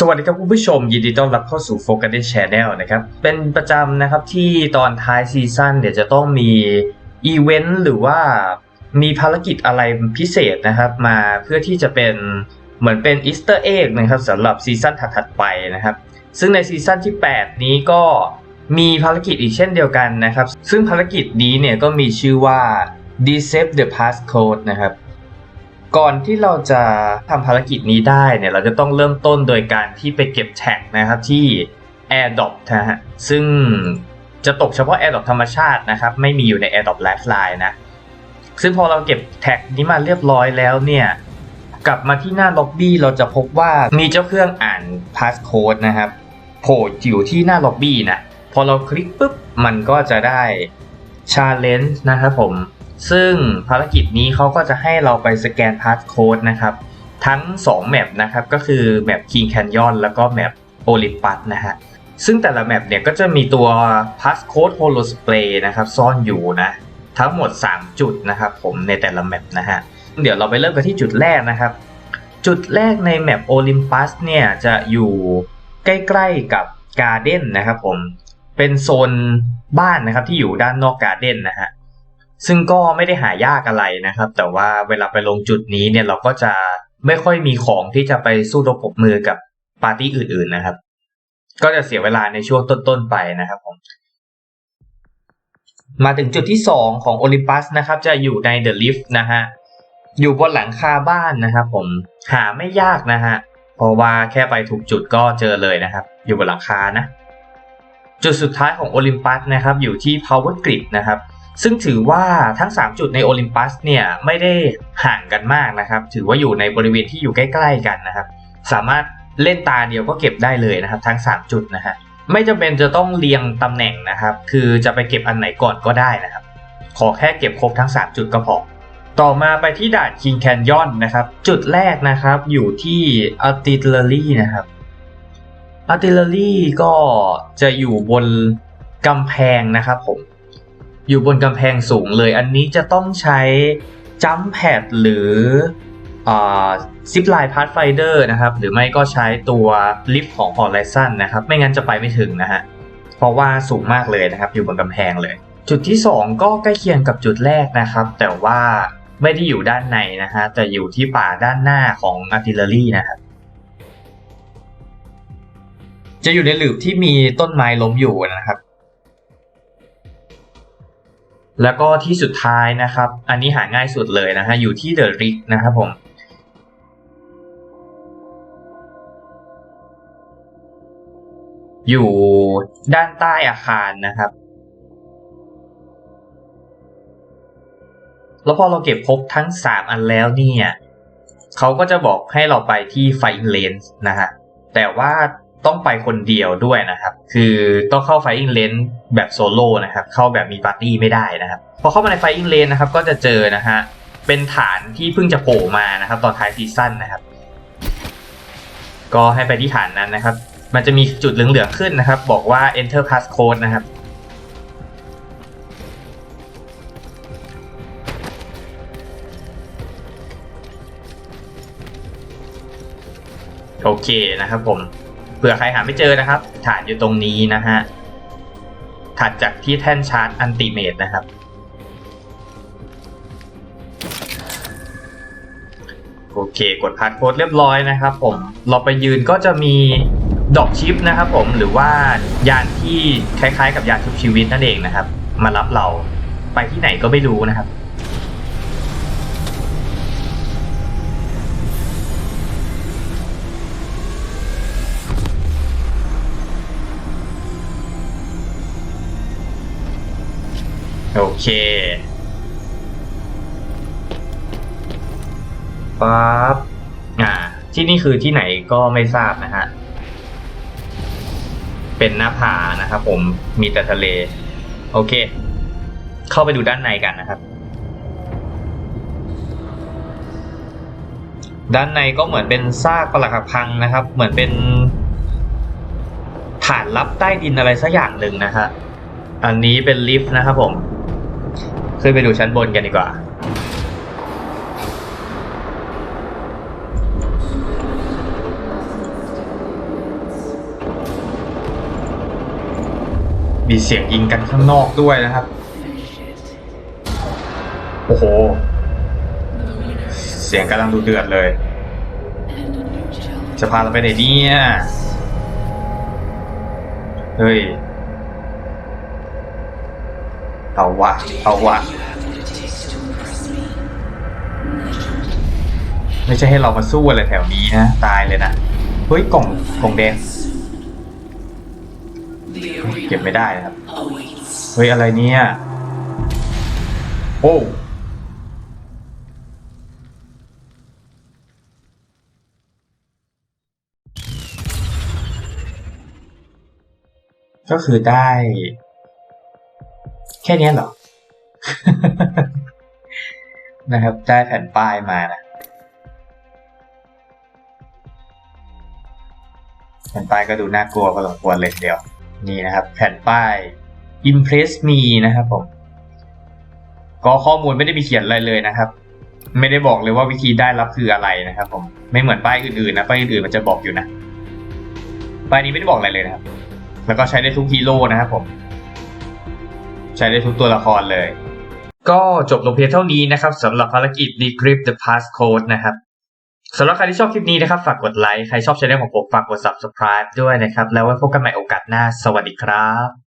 สวัสดีครับคุณผู้ชม ยินดีต้อนรับเข้าสู่ Focus Channel นะครับ เป็นประจำนะครับที่ตอนท้ายซีซั่นเดี๋ยวจะต้องมีอีเวนต์หรือว่ามีภารกิจอะไรพิเศษนะครับ มาเพื่อที่จะเป็นเหมือนเป็นอีสเตอร์เอ็กนะครับสำหรับซีซั่นถัดๆไปนะครับ ซึ่งในซีซั่นที่ 8 นี้ก็มีภารกิจอีกเช่นเดียวกันนะครับ ซึ่งภารกิจนี้เนี่ยก็มีชื่อว่า Decep the Passcode นะครับ ก่อนที่เราจะทำภารกิจนี้ได้เนี่ยเราจะต้องเริ่มต้นโดยการที่ไปเก็บแท็กนะครับที่ AirDrop นะฮะซึ่งจะตกเฉพาะ AirDrop ธรรมชาตินะครับ ไม่มีอยู่ใน AirDrop Lifeline นะ ซึ่งพอเราเก็บแท็กนี้มาเรียบร้อยแล้วเนี่ย กลับมาที่หน้าล็อบบี้เราจะพบว่ามีเจ้าเครื่องอ่าน passcode นะครับโผล่อยู่ที่หน้าล็อบบี้นะ พอเราคลิกปุ๊บมันก็จะได้ challenge นะครับผม ซึ่งภารกิจนี้เขาก็จะให้เราไปสแกนพาสโค้ดนะครับ ทั้ง 2 แมปนะครับ ก็คือแมป King Canyon แล้วก็แมป Olympus นะฮะ ซึ่งแต่ละแมปเนี่ยก็จะมีตัว Passcode Holo Spray นะครับ ซ่อนอยู่นะ ทั้งหมด 3 จุดนะครับผมในแต่ละแมปนะฮะ เดี๋ยวเราไปเริ่มกันที่จุดแรกนะครับ จุดแรกในแมป Olympus เนี่ยจะอยู่ใกล้ๆกับ Garden นะครับผม เป็นโซนบ้านนะครับที่อยู่ด้านนอกการ์เด้นนะฮะ ซึ่งก็ไม่ได้หายากอะไรนะครับ แต่ว่าเวลาไปลงจุดนี้เนี่ยเราก็จะไม่ค่อยมีของที่จะไปสู้รบปบมือกับปาร์ตี้อื่น ๆนะครับ ก็จะเสียเวลาในช่วงต้น ๆ ไปนะครับผมมาถึงจุดที่สองของโอลิมปัสนะครับ จะอยู่ในเดอะลิฟต์นะฮะอยู่บนหลังคาบ้านนะครับผมหาไม่ยากนะฮะเพราะว่าแค่ไปถูกจุดก็เจอเลยนะครับ อยู่บนหลังคานะ จุดสุดท้ายของโอลิมปัสนะครับ อยู่ที่ Power Grid นะครับ ซึ่งถือว่าทั้ง 3 จุดในโอลิมปัสเนี่ยไม่ได้ห่างกันมากนะครับ ถือว่าอยู่ในบริเวณที่อยู่ใกล้ๆกันนะครับ สามารถเล่นตาเดียวก็เก็บได้เลยนะครับ ทั้ง 3 จุดนะฮะไม่จำเป็นจะต้องเรียงตำแหน่งนะครับ คือจะไปเก็บอันไหนก่อนก็ได้นะครับ ขอแค่เก็บครบทั้ง 3 จุดก็พอ ต่อมาไปที่ด่าน King Canyon นะครับ จุดแรกนะครับอยู่ที่ Artillery นะครับ Artillery ก็จะอยู่บนกำแพงนะครับผม อยู่บนกำแพงสูงเลย อันนี้จะต้องใช้จัมแพดหรือซิปไลน์พาร์ทไฟเดอร์นะครับ หรือไม่ก็ใช้ตัวลิฟต์ของ Horizon นะครับ ไม่งั้นจะไปไม่ถึงนะฮะ เพราะว่าสูงมากเลยนะครับ อยู่บนกำแพงเลย จุดที่ 2 ก็ใกล้เคียงกับจุดแรกนะครับ แต่ว่าไม่ได้อยู่ด้านในนะฮะ แต่อยู่ที่ป่าด้านหน้าของ Artillery นะครับจะอยู่ในหลืบที่มีต้นไม้ล้มอยู่ แล้วก็ที่สุดท้ายนะครับ อันนี้หาง่ายสุดเลยนะฮะ อยู่ที่เดอะริกนะครับผม อยู่ด้านใต้อาคารนะครับ แล้วพอเราเก็บครบทั้ง 3 อันแล้วเนี่ยเขาก็จะบอกให้เราไปที่ไฟเลนส์นะฮะ แต่ว่า ต้องไปคนเดียวด้วยนะครับ คือต้องเข้าไฟอิงเลนแบบโซโล่นะครับ เข้าแบบมีปาร์ตี้ไม่ได้นะครับ พอเข้ามาในไฟอิงเลนนะครับ ก็จะเจอนะฮะ เป็นฐานที่เพิ่งจะโผล่มานะครับ ตอนท้ายซีซั่นนะครับ ก็ให้ไปที่ฐานนั้นนะครับ มันจะมีจุดเหลืองๆขึ้นนะครับ บอกว่า enter passcode นะครับโอเคนะครับผม เผื่อใครหาไม่เจอนะครับ ฐานอยู่ตรงนี้นะฮะ ถัดจากที่แท่นชาร์จอันติเมตนะครับ โอเค กดพาสโค้ดเรียบร้อยนะครับผม เราไปยืนก็จะมีดอกชิปนะครับผม หรือว่ายานที่คล้ายๆ กับยานชุบชีวิตนั่นเองนะครับ มารับเราไปที่ไหนก็ไม่รู้นะครับ โอเคปั๊บอ่า ที่นี่คือที่ไหนก็ไม่ทราบนะฮะ เป็นหน้าผานะครับผม มีแต่ทะเล โอเค เข้าไปดูด้านในกันนะครับ ด้านในก็เหมือนเป็นซากปรักหักพังนะครับ เหมือนเป็นฐานลับใต้ดินอะไรสักอย่างหนึ่งนะฮะ อันนี้เป็นลิฟต์นะครับผม ขึ้นไปดูชั้นบนกันดีกว่า มีเสียงยิงกันข้างนอกด้วยนะครับ โอ้โห เสียงกำลังดูเดือดเลย จะพาเราไปไหนเนี่ย เฮ้ย เอาวะ เอาวะ ไม่ใช่ให้เรามาสู้อะไรแถวนี้นะ ตายเลยนะ เฮ้ย กล่อง กล่องแดง เก็บไม่ได้ครับ เฮ้ย อะไรเนี่ย โอ้ก็คือได้ แค่เนี้ยเหรอ นะครับ ได้แผ่นป้ายมานะแผ่นป้ายก็ดูน่ากลัวพอสมควรเลยทีเดียว นี่นะครับ แผ่นป้าย impress me นะครับผม ก็ข้อมูลไม่ได้มีเขียนอะไรเลยนะครับ ไม่ได้บอกเลยว่าวิธีได้รับคืออะไรนะครับผม ไม่เหมือนป้ายอื่นๆนะ ป้ายอื่นๆมันจะบอกอยู่นะป้ายนี้ไม่ได้บอกอะไรเลยนะครับ แล้วก็ใช้ได้ทุกฮีโร่นะครับผม ใช้ได้ทุกตัวละครเลย ก็จบลงเพียงเท่านี้นะครับสำหรับภารกิจ decrypt the passcode นะครับสำหรับใครที่ชอบคลิปนี้นะครับ ฝากกดไลค์ ใครชอบช่องของผม ฝากกด subscribe ด้วยนะครับ แล้วไว้พบกันใหม่โอกาสหน้า สวัสดีครับ